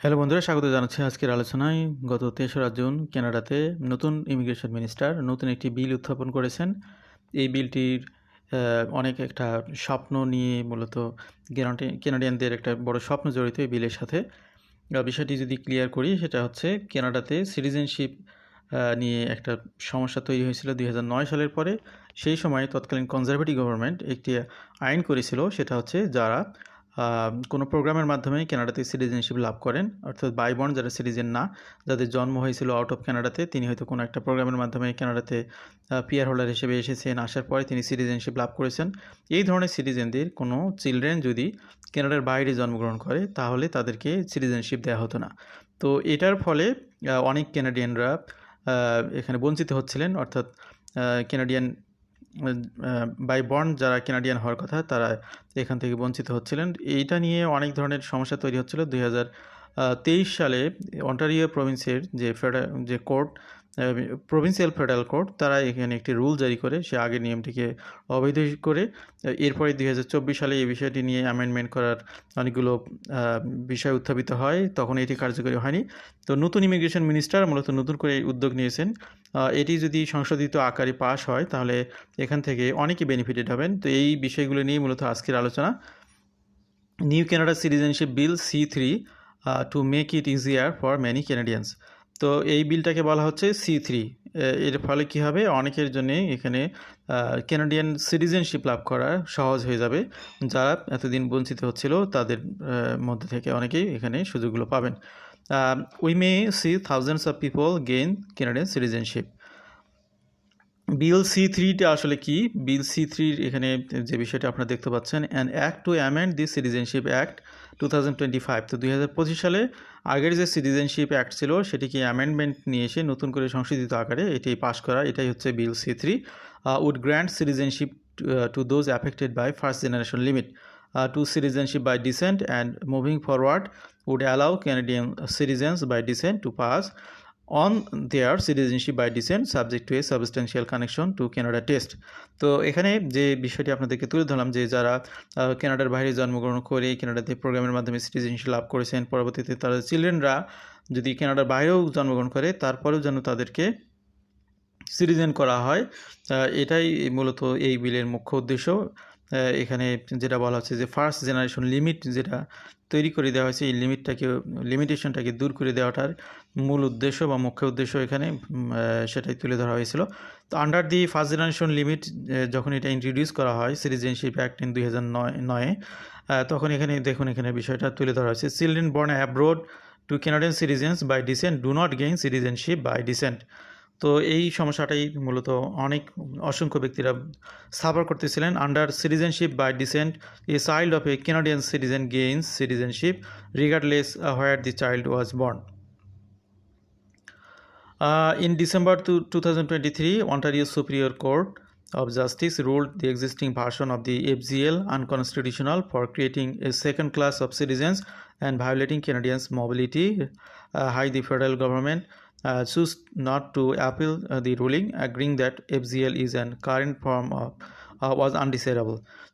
Hello বন্ধুরা, স্বাগত জানাচ্ছি আজকের আলোচনায়। গত তেসরা জুন কানাডাতে নতুন ইমিগ্রেশন মিনিস্টার নতুন একটি বিল উত্থাপন করেছেন। এই বিলটির অনেক একটা স্বপ্ন নিয়ে মূলত কেনাডি- কেনাডিয়ানদের একটা বড় স্বপ্ন জড়িত এই বিলের সাথে। বিষয়টি যদি ক্লিয়ার করি, সেটা হচ্ছে কানাডাতে সিটিজেনশিপ নিয়ে একটা সমস্যা তৈরি হয়েছিল দুই হাজার নয় সালের পরে। সেই সময় তৎকালীন কনজারভেটিভ গভর্নমেন্ট একটি আইন করেছিল, সেটা হচ্ছে যারা কোনো প্রোগ্রামের মাধ্যমে কানাডাতে সিটিজেনশিপ লাভ করেন। অর্থাৎ বাই বন্ড যারা সিটিজেন না, যাদের জন্ম হয়েছিল আউট অফ কানাডাতে তিনি হয়তো কোনো একটা প্রোগ্রামের মাধ্যমে কানাডাতে পিয়ার হোল্ডার হিসেবে এসেছেন। আসার পরে তিনি সিটিজেনশিপ লাভ করেছেন। এই ধরনের সিটিজেনদের কোনো চিলড্রেন যদি কানাডার বাইরে জন্মগ্রহণ করে, তাহলে তাদেরকে সিটিজেনশিপ দেওয়া হতো না। তো এটার ফলে অনেক কানাডিয়ানরা এখানে বঞ্চিত হচ্ছিলেন। অর্থাৎ কানাডিয়ান বাই বর্ন যারা কেনাডিয়ান হওয়ার কথা, তারা এখান থেকে বঞ্চিত হচ্ছিলেন। এইটা নিয়ে অনেক ধরনের সমস্যা তৈরি হচ্ছিল। দুই তেইশ সালে অন্টারিও প্রভিন্সের যে ফেডার যে কোর্ট প্রভিন্সিয়াল ফেডারেল কোর্ট তারা এখানে একটি রুল জারি করে। সে আগের নিয়মটিকে অবৈধ করে। এরপরে দুই হাজার চব্বিশ সালে এই বিষয়টি নিয়ে অ্যামেন্ডমেন্ট করার অনেকগুলো বিষয় উত্থাপিত হয়। তখন এটি কার্যকরী হয়নি। তো নতুন ইমিগ্রেশন মিনিস্টার মূলত নতুন করে উদ্যোগ নিয়েছেন। এটি যদি সংশোধিত আকারে পাশ হয়, তাহলে এখান থেকে অনেকেই বেনিফিটেড হবেন। তো এই বিষয়গুলো নিয়ে মূলত আজকের আলোচনা। New Canada citizenship bill C three to make it easier for many Canadians তো এই বিলটাকে বলা হচ্ছে সি থ্রি এর ফলে কী হবে? অনেকের জন্য এখানে ক্যানাডিয়ান সিটিজেনশিপ লাভ করা সহজ হয়ে যাবে। যারা এতদিন বঞ্চিত হচ্ছিল, তাদের মধ্যে থেকে অনেকেই এখানে সুযোগগুলো পাবেন। We may see thousands of people gain Canadian citizenship bill C থ্রিটা আসলে কি? বিল সি থ্রির এখানে যে বিষয়টা আপনারা দেখতে পাচ্ছেন an act to amend the citizenship act two thousand twenty five তো দুই হাজার পঁচিশ সালে আগের যে সিটিজেনশিপ অ্যাক্ট ছিল, সেটিকে অ্যামেন্ডমেন্ট নিয়ে এসে নতুন করে সংশোধিত আকারে এটি পাস করা, এটাই হচ্ছে bill C three would grant citizenship to those affected by first generation limit to citizenship by descent and moving forward would allow Canadian citizens by descent to pass on their citizenship by descent subject to a substantial connection to Canada test. তো এখানে যে বিষয়টি আপনাদেরকে তুলে ধরলাম যে যারা কানাডার বাইরে জন্মগ্রহণ করে কানাডাতে প্রোগ্রামের মাধ্যমে সিটিজেনশিপ লাভ করেছেন, পরবর্তীতে তারা চিলড্রেনরা যদি কানাডার বাইরেও জন্মগ্রহণ করে, তারপরেও যেন তাদেরকে সিটিজেন করা হয় এটাই মূলত এই বিলের মুখ্য উদ্দেশ্য। এখানে যেটা বলা হচ্ছে যে ফার্স্ট জেনারেশন লিমিট যেটা তৈরি করে দেওয়া হয়েছে, এই লিমিটটাকে লিমিটেশনটাকে দূর করে দেওয়াটার মূল উদ্দেশ্য বা মুখ্য উদ্দেশ্য এখানে সেটাই তুলে ধরা হয়েছিল। তো under the first generation limit যখন এটা ইন্ট্রোডিউস করা হয় সিটিজেনশিপ অ্যাক্ট ইন দুই হাজার নয় তখন এখানে, দেখুন এখানে বিষয়টা তুলে ধরা হয়েছে। Children born abroad to Canadian citizens by descent do not gain citizenship by descent তো এই সমস্যাটাই মূলত অনেক অসংখ্য ব্যক্তিরা সাফার করতেছিলেন under citizenship by descent a child of a Canadian citizen gains citizenship regardless where the child was born Uh, in December to 2023, Ontario Superior Court of Justice ruled the existing version of the FGL unconstitutional for creating a second class of citizens and violating Canadians' mobility. Uh, high the federal government uh, chose not to appeal uh, the ruling, agreeing that FGL is an current form of uh, was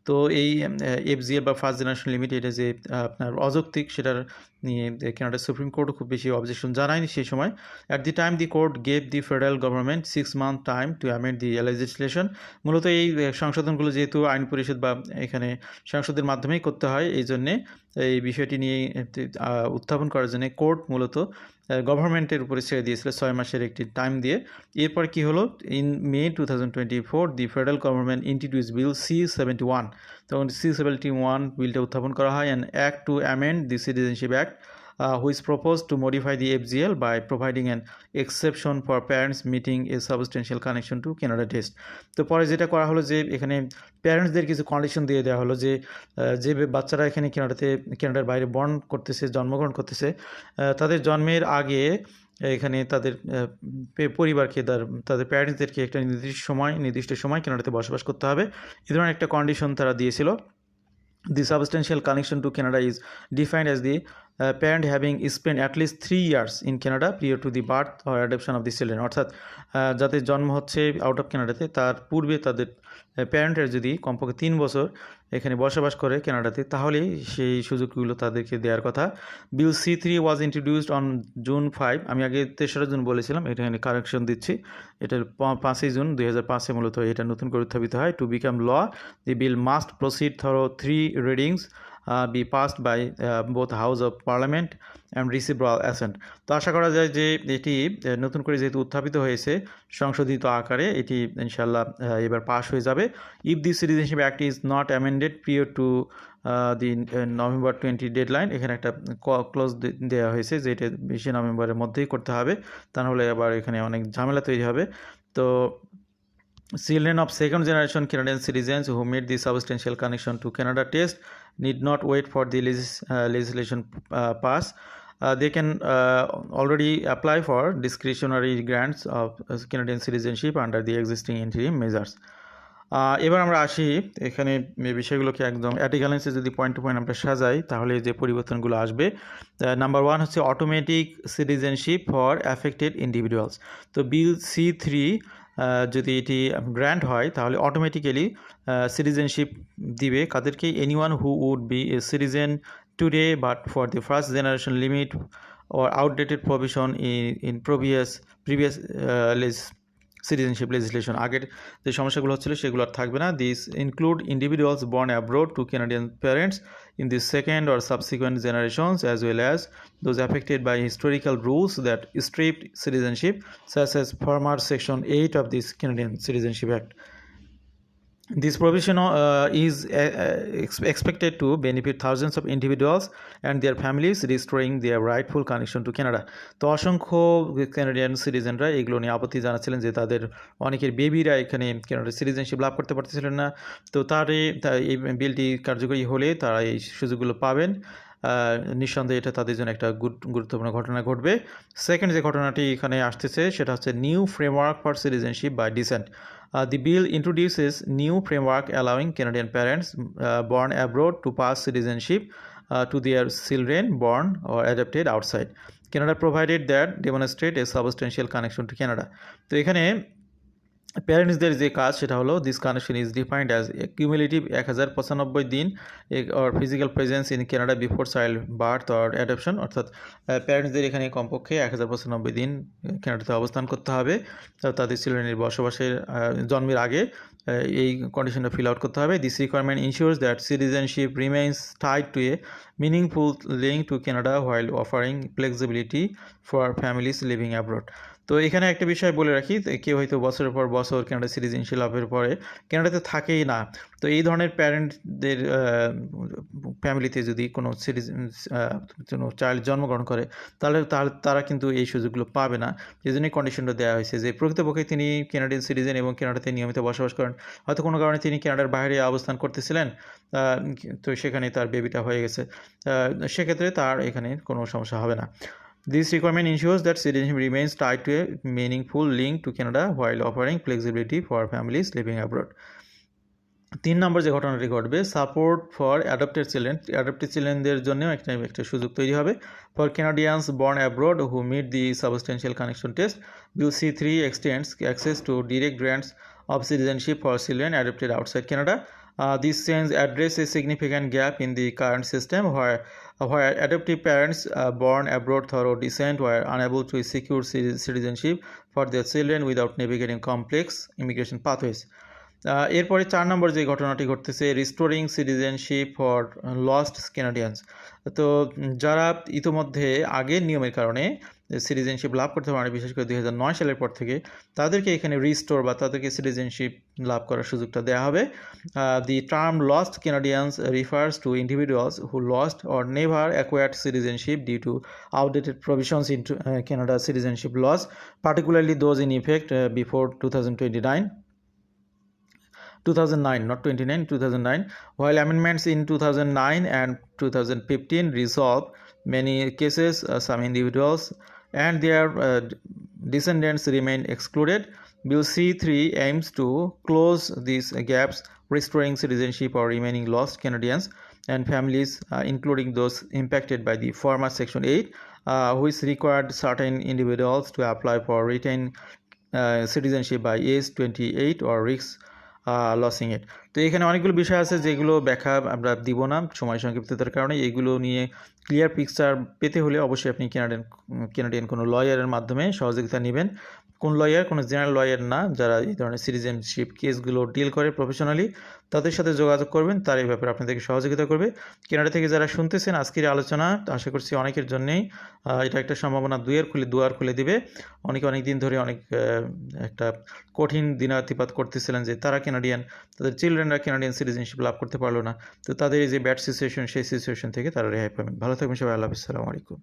তো এই F FGL বা first generation limit এটা যে আপনার অযৌক্তিক সেটার নিয়ে Canada supreme কোর্টও খুব বেশি অবজেকশন জানায়নি সেই সময়। At the time the court gave the federal government six month time to amend the legislation মূলত এই সংশোধনগুলো যেহেতু আইন পরিষদ বা এখানে সংসদের মাধ্যমেই করতে হয় এই জন্যে এই বিষয়টি নিয়ে উত্থাপন করার জন্য কোর্ট মূলত গভর্নমেন্টের উপরে ছেড়ে দিয়েছিল ছয় মাসের একটি টাইম দিয়ে। এরপর কি হলো? In May two thousand twenty four the federal government introduce bill C seventy one তখন সি সেভেন্টি ওয়ান বিলটা উত্থাপন করা হয় and act to amend the citizenship act which proposed to modify the FGL by providing an exception for parents meeting a substantial connection to Canada test. তো পরে যেটা করা হলো যে এখানে প্যারেন্টসদের কিছু কন্ডিশন দিয়ে দেওয়া হলো যে যে বাচ্চারা এখানে কানাডাতে কানাডার বাইরে বর্ন করতেছে, জন্মগ্রহণ করতেছে তাদের জন্মের আগে এখানে তাদের পরিবারকে তার তাদের প্যারেন্টসদেরকে একটা নির্দিষ্ট সময় নির্দিষ্ট সময় কেনাডাতে বসবাস করতে হবে এ ধরনের একটা কন্ডিশন তারা দিয়েছিল connection to Canada is defined as the uh, parent having spent at least three years in Canada prior to the birth or adoption of the children অর্থাৎ যাদের জন্ম হচ্ছে আউট অফ কানাডাতে তার পূর্বে তাদের প্যারেন্টের যদি কমপক্ষে তিন বছর এখানে বসবাস করে কানাডাতে তাহলে সেই সুযোগগুলো তাদেরকে দেওয়ার কথা। Bill C three was introduced on June five আমি আগে তেসরা জুন বলেছিলাম এটা এখানে কারেকশন দিচ্ছি। এটা পাঁচই জুন দুই হাজার পাঁচে মূলত এটা নতুন করে উত্থাপিত হয়। To become law the bill must proceed through three readings be passed by both house of parliament and receive royal assent তো আশা করা যায় যে এটি নতুন করে যেহেতু উত্থাপিত হয়েছে সংশোধিত আকারে, এটি ইনশাল্লাহ এবার পাশ হয়ে যাবে। If the citizenship act is not amended prior to the November twenty deadline এখানে একটা ক্লোজ দেওয়া হয়েছে যে এটা বিশে নভেম্বরের মধ্যেই করতে হবে। তাহলে আবার এখানে অনেক ঝামেলা তৈরি হবে। তো Children of second generation Canadian citizens who made the substantial connection to Canada test need not wait for the legis- uh, legislation uh, pass. Uh, they can uh, already apply for discretionary grants of uh, Canadian citizenship under the existing interim measures. এবার আমরা আসি এখানে বিষয়গুলোকে একদম অ্যাটিক্যালেন্সে যদি point two point আমরা সাজাই তাহলে যে পরিবর্তনগুলো আসবে নাম্বার ওয়ান হচ্ছে automatic citizenship for affected individuals তো বিল সি থ্রি যদি এটি গ্র্যান্ড হয় তাহলে অটোমেটিক্যালি সিটিজেনশিপ দিবে। কাদেরকে any one who would be a citizen today but for the first generation limit or outdated provision in in previous previous uh, citizenship legislation আগের যে সমস্যাগুলো হচ্ছিল সেগুলো আর থাকবে না। This include individuals born abroad to Canadian parents in the second or subsequent generations as well as those affected by historical rules that stripped citizenship such as former section eight of this Canadian citizenship act This provision uh, is uh, uh, ex- expected to benefit thousands of individuals and their families, restoring their rightful connection to Canada. তো অসংখ্য Canadian সিটিজেনরা এগুলো নিয়ে আপত্তি জানাচ্ছিলেন যে তাদের অনেকের বেবিরা এখানে কানাডার সিটিজেনশিপ লাভ করতে পারতেছিলেন না তো তারে এই বিলটি কার্যকরী হলে তারা এই সুযোগগুলো পাবেন নিঃসন্দেহে এটা তাদের জন্য একটা গুরুত্বপূর্ণ ঘটনা ঘটবে। সেকেন্ড যে ঘটনাটি এখানে আসতেছে, সেটা হচ্ছে new framework for citizenship by descent the bill introduces new framework allowing Canadian parents born abroad to pass citizenship to their children born or adopted outside Canada provided that demonstrate a substantial connection to Canada তো এখানে প্যারেন্টসদের যে কাজ, সেটা হলো this connection is defined as cumulative এক হাজার পঁচানব্বই দিন or physical presence in Canada before child birth or adoption অর্থাৎ প্যারেন্টসদের এখানে কমপক্ষে এক হাজার পঁচানব্বই দিন কানাডাতে অবস্থান করতে হবে। তাদের চিলড্রেনের বসবাসের জন্মের আগে এই কন্ডিশনটা ফিল আউট করতে হবে। This requirement ensures that citizenship remains tied to a meaningful link to Canada while offering flexibility for families living abroad তো এখানে একটা বিষয় বলে রাখি কেউ হয়তো বছরের পর বছর কানাডা সিটিজেনশিপ লাভের পরে কানাডাতে থাকেই না। তো এই ধরনের প্যারেন্টদের ফ্যামিলিতে যদি কোনো সিটিজেন কোনো চাইল্ড জন্মগ্রহণ করে, তাহলে তার, তারা কিন্তু এই সুযোগগুলো পাবে না। এই জন্যই কন্ডিশনটা দেওয়া হয়েছে যে প্রকৃতপক্ষে তিনি কানাডিয়ান সিটিজেন এবং কানাডাতে নিয়মিত বসবাস করেন। হয়তো কোনো কারণে তিনি কানাডার বাইরে অবস্থান করতেছিলেন তো সেখানে তার বেবিটা হয়ে গেছে। সেক্ষেত্রে তার এখানে কোনো সমস্যা হবে না। This requirement ensures that citizenship remains tied to a meaningful link to Canada while offering flexibility for families living abroad. তিন নম্বর যে ঘটনাটি ঘটবে support for adopted children adopted চিলড্রেনদের জন্য একটা একটা সুযোগ তৈরি হবে for Canadians born abroad who meet the substantial connection test bill C three extends access to direct grants of citizenship for children adopted outside Canada. Uh, this change address a significant gap in the current system where, where adoptive parents uh, born abroad through descent were unable to secure citizenship for their children without navigating complex immigration pathways. এরপরে চার নম্বর যে ঘটনাটি ঘটতেছে restoring citizenship for lost Canadians তো যারা ইতোমধ্যে আগের নিয়মের কারণে সিটিজেনশিপ লাভ করতে পারে বিশেষ করে দুই হাজার নয় সালের পর থেকে। তাদেরকে এখানে রিস্টোর বা তাদেরকে সিটিজেনশিপ লাভ করার সুযোগটা দেওয়া হবে। The term lost Canadians refers to individuals who lost or never acquired citizenship due to outdated provisions in Canada citizenship loss particularly those in effect before two thousand twenty nine two thousand nine not twenty nine two thousand nine while amendments in two thousand nine and two thousand fifteen resolve many cases some individuals and their uh, descendants remain excluded. Bill C3 aims to close these gaps, restoring citizenship or remaining lost Canadians and families, uh, including those impacted by the former Section 8, uh, which required certain individuals to apply for retain uh, citizenship by age 28 or risk losing it তো এখানে অনেকগুলো বিষয় আছে যেগুলো ব্যাখ্যা আমরা দিব না সময় সংক্ষিপ্ততার কারণে। এইগুলো নিয়ে ক্লিয়ার পিকচার পেতে হলে অবশ্যই আপনি কেনাডিয়ান কেনাডিয়ান কোনো লয়ারের মাধ্যমে সহযোগিতা নেবেন। কোন লয়ার কোনো জেনারেল লয়ার না, যারা এই ধরনের সিটিজেনশিপ কেসগুলো ডিল করে প্রফেশনালি তাদের সাথে যোগাযোগ করবেন, তার এই ব্যাপারে আপনাদেরকে সহযোগিতা করবে। কেনাডা থেকে যারা শুনতেছেন, আজকের আলোচনা, আশা করছি অনেকের জন্যেই এটা একটা সম্ভাবনা দুয়ের খুলে দুয়ার খুলে দিবে। অনেকে অনেক দিন ধরে অনেক একটা কঠিন দিনাতিপাত করতেছিলেন যে তারা কেনাডিয়ান তাদের চিলড্রেনরা কেনাডিয়ান সিটিজেনশিপ লাভ করতে পারল না। তো তাদের এই যে ব্যাড সিচুয়েশন সেই সিচুয়েশন থেকে তারা রেহাই পাবেন। ভালো থাকবেন সবাই, আল্লাহ আসসালামু আলাইকুম।